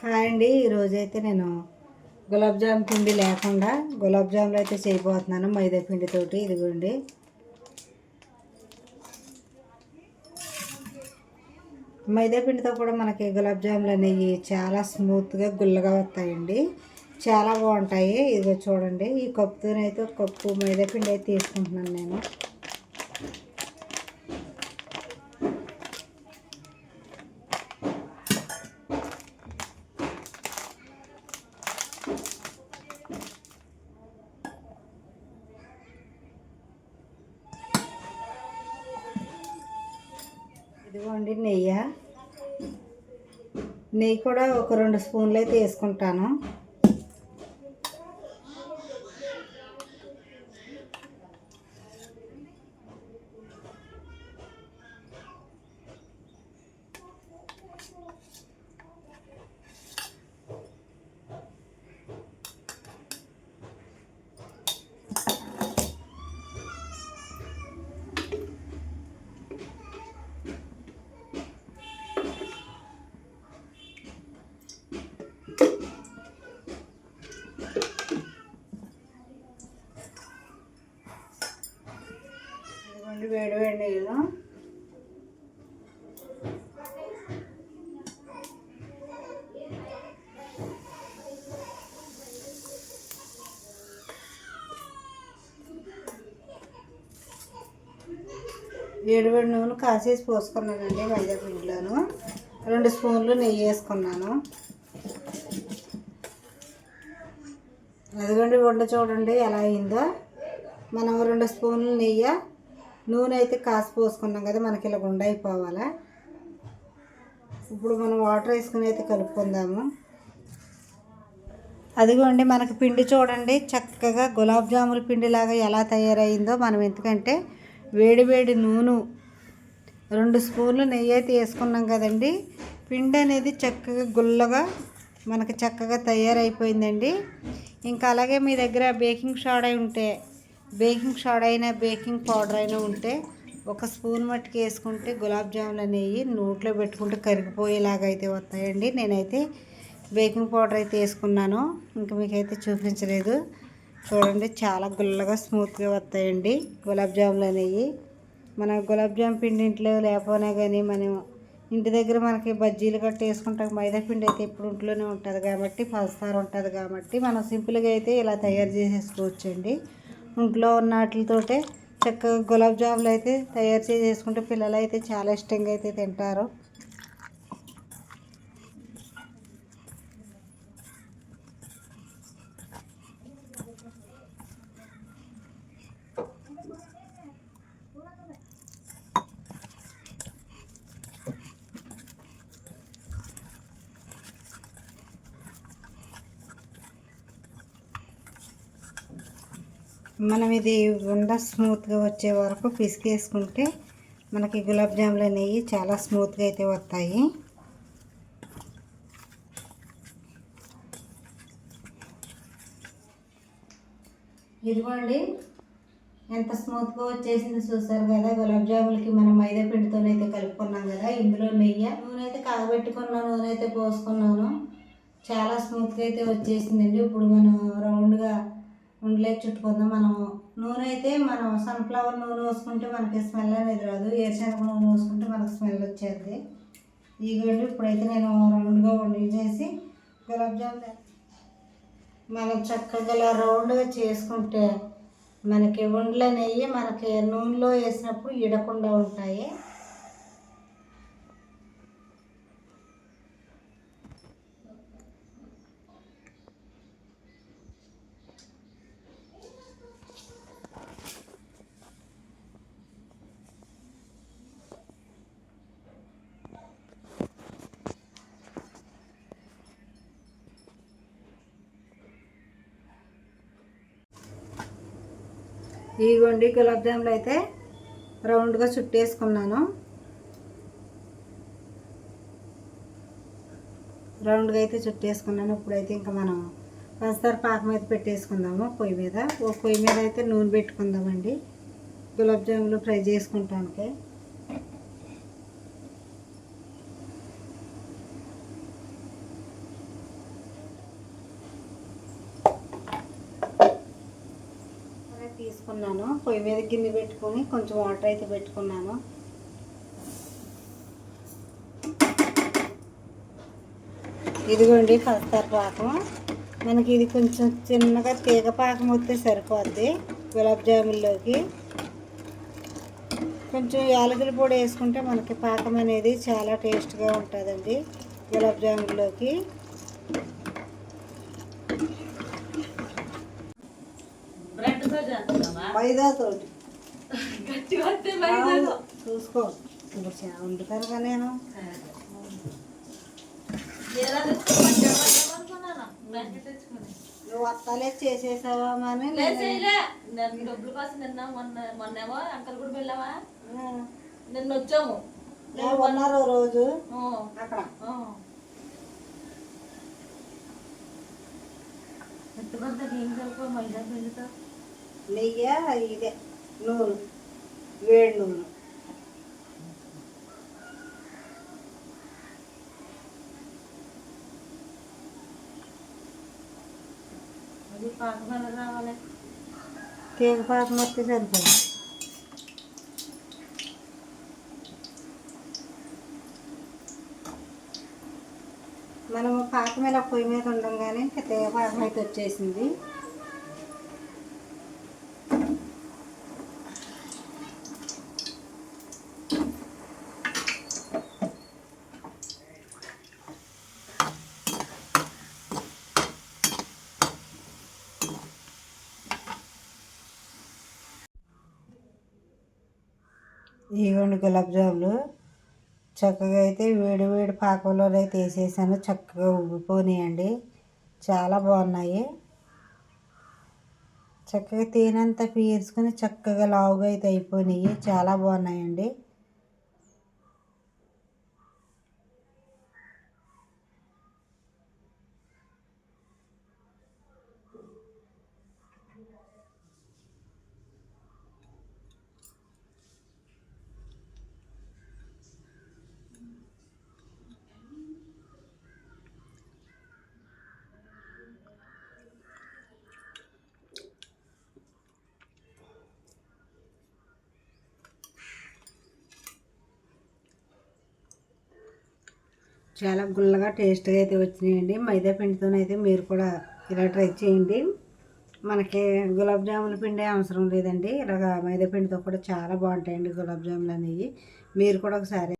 Hi అండి. ఈరోజైతే నేను గులాబ్ జామ్ పిండి లేకుండా గులాబ్ జాములు అయితే చేయబోతున్నాను మైదా పిండితోటి. ఇదిగోండి. మైదా పిండితో కూడా మనకి గులాబ్ జాములు అనేవి చాలా స్మూత్గా గుల్లగా వస్తాయండి. చాలా బాగుంటాయి. ఇదిగో చూడండి. ఈ కప్పుతోనైతే ఒక కప్పు మైదా పిండి అయితే తీసుకుంటున్నాను నేను. అండి నెయ్యి. నెయ్యి కూడా ఒక రెండు స్పూన్లు అయితే వేసుకుంటాను వేడి నూనె కాసేసి పోసుకున్నానండి మైదా పిండిలోను రెండు స్పూన్లు నెయ్యి వేసుకున్నాను. అదిగోండి వంట చూడండి ఎలా అయిందో. మనం రెండు స్పూన్లు నెయ్యి నూనె అయితే కాసి పోసుకున్నాం కదా మనకి ఇలా గుండ అయిపోవాలా. ఇప్పుడు మనం వాటర్ వేసుకుని అయితే కలుపుకుందాము. అదిగోండి మనకి పిండి చూడండి చక్కగా గులాబ్ జాముల పిండిలాగా ఎలా తయారైందో మనం ఎందుకంటే వేడివేడి నూనె. రెండు స్పూన్లు నెయ్యి అయితే వేసుకున్నాం కదండి. పిండి అనేది చక్కగా గుల్లగా మనకి చక్కగా తయారైపోయిందండి. ఇంకా అలాగే మీ దగ్గర బేకింగ్ సోడా ఉంటే బేకింగ్ సోడా అయినా బేకింగ్ పౌడర్ అయినా ఉంటే ఒక స్పూన్ మట్టుకు వేసుకుంటే గులాబ్ జాములు అనేవి నోట్లో పెట్టుకుంటే కరిగిపోయేలాగా అయితే వస్తాయండి. నేనైతే బేకింగ్ పౌడర్ అయితే వేసుకున్నాను. ఇంకా మీకైతే చూపించలేదు. చూడండి చాలా గుల్లగా స్మూత్గా వస్తాయండి. గులాబ్ జాములు అనేవి. మన గులాబ్ జామ్ పిండి ఇంట్లో లేకపోయినా కానీ మనం ఇంటి దగ్గర మనకి బజ్జీలు గట్ట వేసుకుంటాం. మైదా పిండి అయితే ఎప్పుడు ఇంట్లోనే ఉంటుంది కాబట్టి పంచదార ఉంటుంది కాబట్టి మనం సింపుల్గా అయితే ఇలా తయారు చేసేసుకోవచ్చండి. ఇంట్లో ఉన్న వాటితోటే చక్కగా గులాబ్ జాములు అయితే తయారు చేసేసుకుంటే పిల్లలు అయితే చాలా ఇష్టంగా అయితే తింటారు. మనం ఇది ఉండ స్మూత్గా వచ్చే వరకు పిసికేసుకుంటే మనకి గులాబ్ జాములు అనేవి చాలా స్మూత్గా అయితే వస్తాయి. ఇదిగోండి ఎంత స్మూత్గా వచ్చేసింది చూసారు కదా? గులాబ్ జాములకి మనం మైదా పిండితోనైతే కలుపుకున్నాం కదా? ఇందులో నెయ్యి నూనె అయితే కాగబెట్టుకున్నాను నూనె అయితే పోసుకున్నాను. చాలా స్మూత్గా అయితే వచ్చేసిందండి. ఇప్పుడు మనం రౌండ్గా ఉండలేదు చుట్టుకుందాం మనం. నూనె అయితే మనం సన్ఫ్లవర్ నూనె పోసుకుంటే మనకి స్మెల్ అనేది రాదు. ఏరుశనగ నూనె పోసుకుంటే మనకు స్మెల్ వచ్చేది. ఇదిగోండి ఇప్పుడైతే నేను రౌండ్గా వండి చేసి గులాబ్ జామున్ మనం చక్కగా రౌండ్గా చేసుకుంటే మనకి ఉండలు అనేవి మనకి నూనెలో వేసినప్పుడు ఇడకుండా ఉంటాయి. ఇదిగోండి గులాబ్ జాములు అయితే రౌండ్గా చుట్టేసుకున్నాను. రౌండ్గా అయితే చుట్టేసుకున్నాను. ఇప్పుడైతే ఇంకా మనం పంచదార పాక మీద పెట్టేసుకుందాము పొయ్యి మీద. ఓ పొయ్యి మీద అయితే నూనె పెట్టుకుందామండి. గులాబ్ జాములు ఫ్రై చేసుకుంటానికి. వేసుకున్నాను పొయ్యి మీద గిన్నె పెట్టుకొని కొంచెం వాటర్ అయితే పెట్టుకున్నాను. ఇదిగోండి పస్తారు పాకం. మనకి ఇది కొంచెం చిన్నగా తీగ పాకం వస్తే సరిపోద్ది గులాబ్ జాముల్లోకి. కొంచెం యాలకుల పొడి వేసుకుంటే మనకి పాకం అనేది చాలా టేస్ట్గా ఉంటుందండి గులాబ్ జాముల్లోకి. మైదాతోటి చూసుకో. చా వండుతానుగా నేను. నువ్వు వస్తాలే చేసేసావా అని డబ్బుల కోసం నిన్న మొన్న మొన్నేమో అంకల్ కూడా వెళ్ళావా? నిన్న వచ్చాము. నేను ఉన్నారు రోజు? అక్కడ. ఆ. ఎత్తుకొంత ఏం కలుపు మైదా పిండితో నెయ్యి? ఇదే. నూనె. వేడి నూనె. అది పాకం వస్తే సరిపోయింది. మనము పాకం ఇలా పొయ్యి మీద ఉండంగానే ఇంకా తేగ పాకం అయితే వచ్చేసింది. ఇదిగోండి గులాబ్ జాములు చక్కగా అయితే వేడి వేడి పాకంలో అయితే వేసేసాను చక్కగా ఉబ్బిపోయినాయండి చాలా బాగున్నాయి. చక్కగా తేనంతా పీల్చుకొని చక్కగా లావుగా అయితే అయిపోయినాయి చాలా బాగున్నాయండి. చాలా గుల్లగా టేస్ట్గా అయితే వచ్చినాయండి. మైదా పిండితోనైతే మీరు కూడా ఇలా ట్రై చేయండి. మనకి గులాబ్ జాముల పిండి అవసరం లేదండి. ఇలాగ మైదా పిండితో కూడా చాలా బాగుంటాయండి గులాబ్ జాములు అనేవి. మీరు కూడా ఒకసారి